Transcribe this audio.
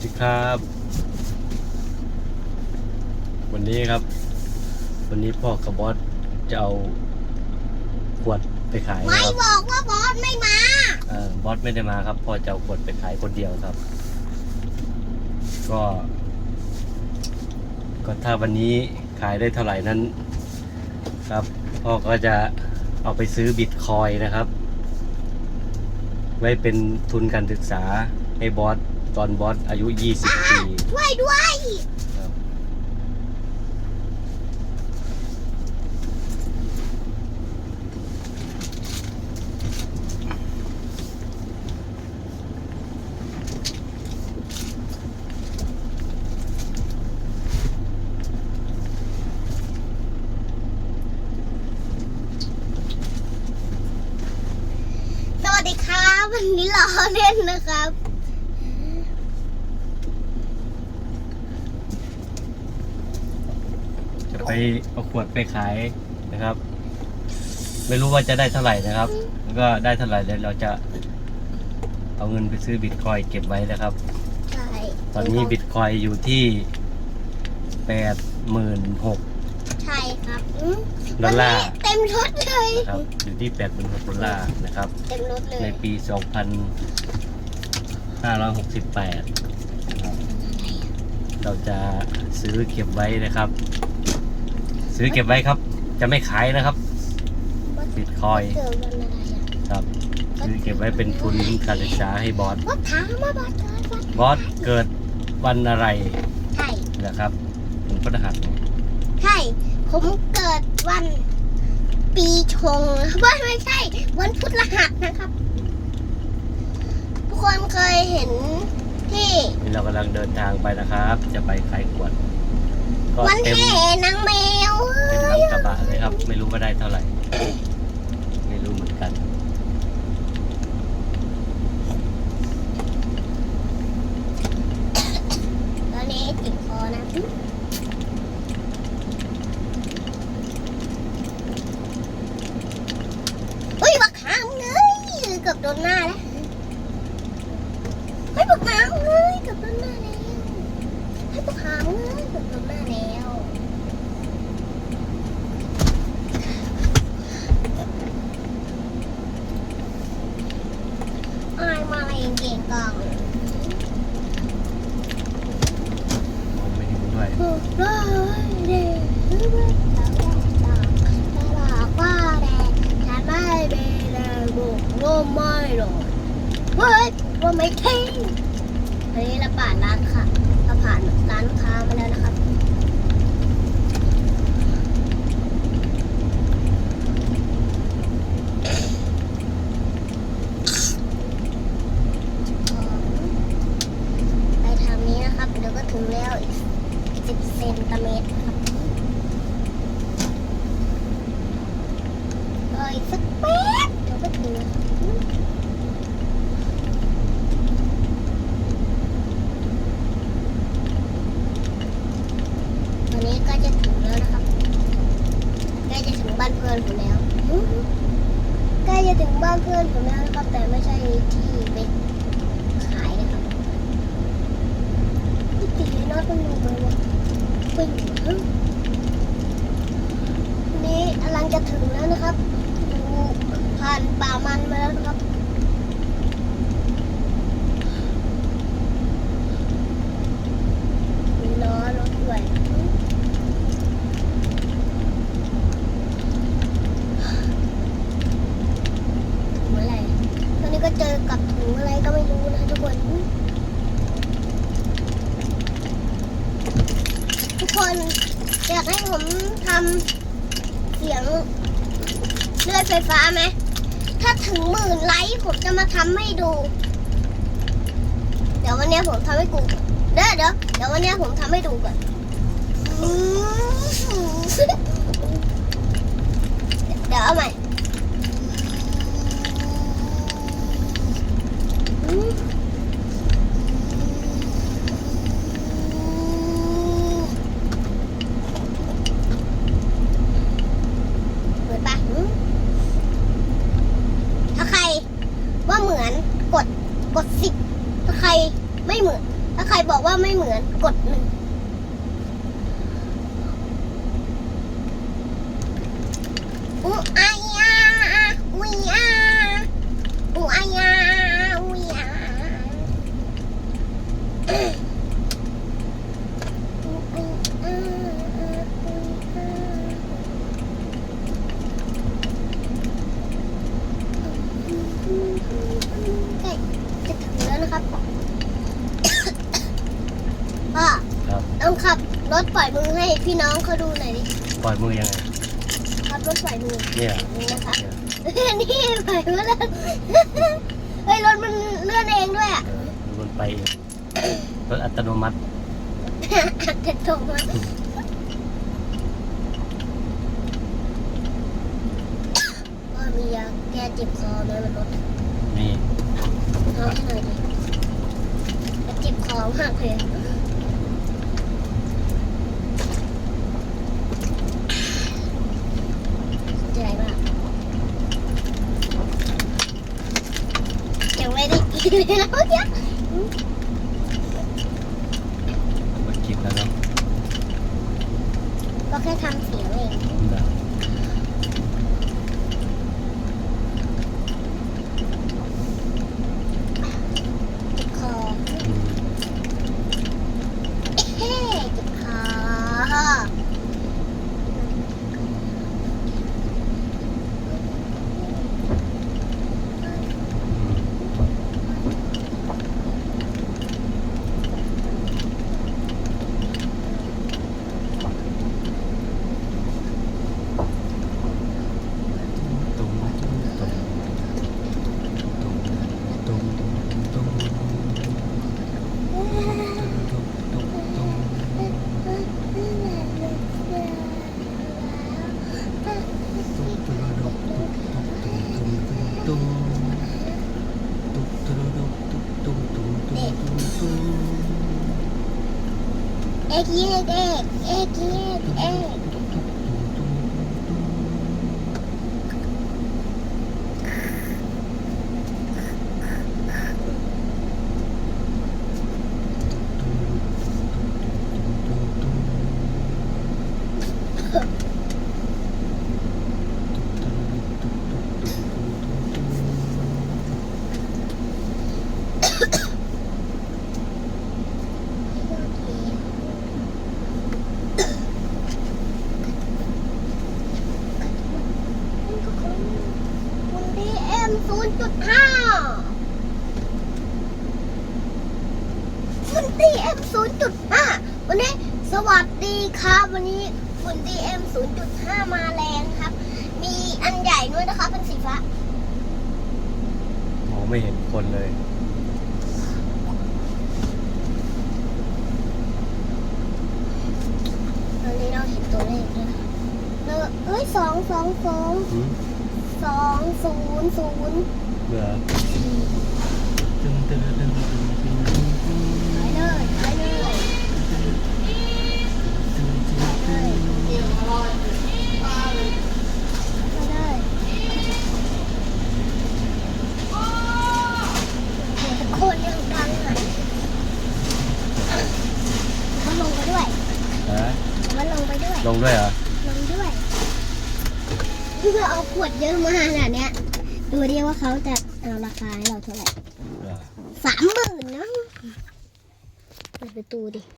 สวัสดีครับ วันนี้ครับ วันนี้พ่อกับบอสจะเอาขวดไปขายไม่นะครับบอกว่าบอสไม่มาเอ่อบอสไม่ได้มาครับพ่อจะเอาขวดไปขายคนเดียวครับ ก็ ก็ถ้าวันนี้ขายได้เท่าไหร่นั้น ครับ พ่อก็จะเอาไปซื้อบิตคอยน์นะครับ ไว้เป็นทุนการศึกษาให้บอส ตอนบอสอายุ 20 ปี ช่วยด้วย สวัสดีครับ วันนี้เราเล่นนะครับ จะ ไปเอาขวดไปขายนะครับ ไม่รู้ว่าจะได้เท่าไหร่นะครับแล้วก็ได้เท่าไหร่แล้วเราจะเอาเงินไปซื้อบิตคอยน์เก็บไว้นะครับ ใช่ตอนนี้บิตคอยน์อยู่ที่แปดหมื่นหก ใช่ครับอืมดอลลาร์วันนี้เต็มรถเลย นะครับอยู่ที่แปดหมื่นหกดอลลาร์นะครับ เต็มรถเลในย ปีสองพันห้าร้อยหกสิบแปดเราจะซื้อเก็บไว้นะครับ ซื้อเก็บไว้ครับ จะไม่ขายนะครับ บิตคอยน์เกิดวันอะไรอะครับ ซื้อเก็บไว้เป็นทุนการศึกษาให้บอสว่าถามมาบอสเกิดวันบอสเกิดวันอะไรใช่นะครับผมก็รหัสใช่ผมเกิดวันปีชงว่าไม่ใช่ วันพุธรหัสนะครับ ทุกคนเคยเห็นที่ นี่เรากำลังเดินทางไปนะครับ จะไปขายขวด ก็วันเต็มแห่นางแมว เต็มทั้งกระบะเลยครับ ไม่รู้ว่าได้เท่าไหร่ ไม่รู้เหมือนกัน ตอนนี้ติดคอนะเฮ้ยบักหางเลยเกือบโดนหน้าแล้วเฮ้ยบักหางเลยเกือบโดนหน้าแล้วเฮ้ยบักหางเลยเกือบโดนหน้าแล้วอายมาอะไรเก่งกอง มองไม่เห็นด้วย ร้อยเด็กเรา ได้ต่างแต่บอกว่าแดงฉันไม่มีแรงบุกร่มไม่หรอกเฮ้ยว่าไม่ทิ้งอันนี้เราผ่านร้านค่ะเราผ่านร้านค้ามาแล้วนะครับ ไปทางนี้นะครับ เดี๋ยวก็ถึงแล้วอีกสิบเซนติเมตรครับเอีกสักแป๊บเดี๋ยวก็ถึงตอนนี้ก็จะถึงแล้วนะครับใกล้จะถึงบ้านเพื่อนผมแล้วใกล้จะถึงบ้านเพื่อนผมแล้วนะครับ แต่ไม่ใช่ที่ไปขายนะครับพี่ตีน็อตมันลงไปวะปึ้งฮึนี่กำลังจะถึงแล้วนะครับ ผ่านป่ามันมาแล้วนครับมีล้อรถด้วยถุงอะไรตอนนี้ก็เจอกับถุงอะไรก็ไม่รู้นะทุกคน ทุกคนอยากให้ผมทำเสียงเลื่อยไฟฟ้าไหม ถ้าถึงหมื่นไลค์ผมจะมาทำให้ดู เดี๋ยววันนี้ผมทำให้กูเด้อเดี๋ยวเดี๋ยววันนี้ผมทำให้ดูก่อนเดี๋ยวเอาใหม่อนปะหืมถ้าใครว่าเหมือนกดกดสิบถ้าใครไม่เหมือน ถ้าใครบอกว่าไม่เหมือนกดหนึ่ง พี่น้องเขาดูหน่อยดิปล่อยมือยังไงขับรถปล่อยมือเนี่ยนี่นะคะเนี่ยนี่ปล่อยมือแล้วเฮ้ยรถมันเลื่อนเองด้วยอะเออมันไปเองรถอัตโนมัติอัดเด็ดตรงมาว่ามียาแก้เจ็บคอไหมมันรถนี่เอาให้หน่อยดิมันเจ็บคอมากเลยใจมาก ยังไม่ได้กินเลยนะเมื่อกี้มันกินแล้วเนาะก็แค่ทำเสียงเอง ได้ เจ็บคอ อืม เฮ้เจ็บคอ เอกเอกเอกเอกเอกเอกคุณ ดีเอ็มศูนย์จุดห้าคุณดีเอ็มศูนย์จุดห้าวันนี้สวัสดีครับ วันนี้คุณดีเอ็มศูนย์จุดห้ามาแรงครับ มีอันใหญ่ด้วยนะคะเป็นสีฟ้ามองไม่เห็นคนเลย ตอนนี้เราเห็นตัวเลขแล้วค่ะเออเอ้ยสองสองสอง หืม สองศูนย์ศูนย์เบื่อตึงตึงตึงตึงตึงตึงไปเลยไปเลยไปเลยโคนยังดังอะเขาลงไปด้วยฮะมันลงไปด้วยลงด้วยเหรอ พื่อเอาขวดเยอะมาขนาดเนี้ยดูดิว่าเขาจะเอาราคาให้เราเท่าไหร่เหรอสามหมื่นนะเปิดประตูดิ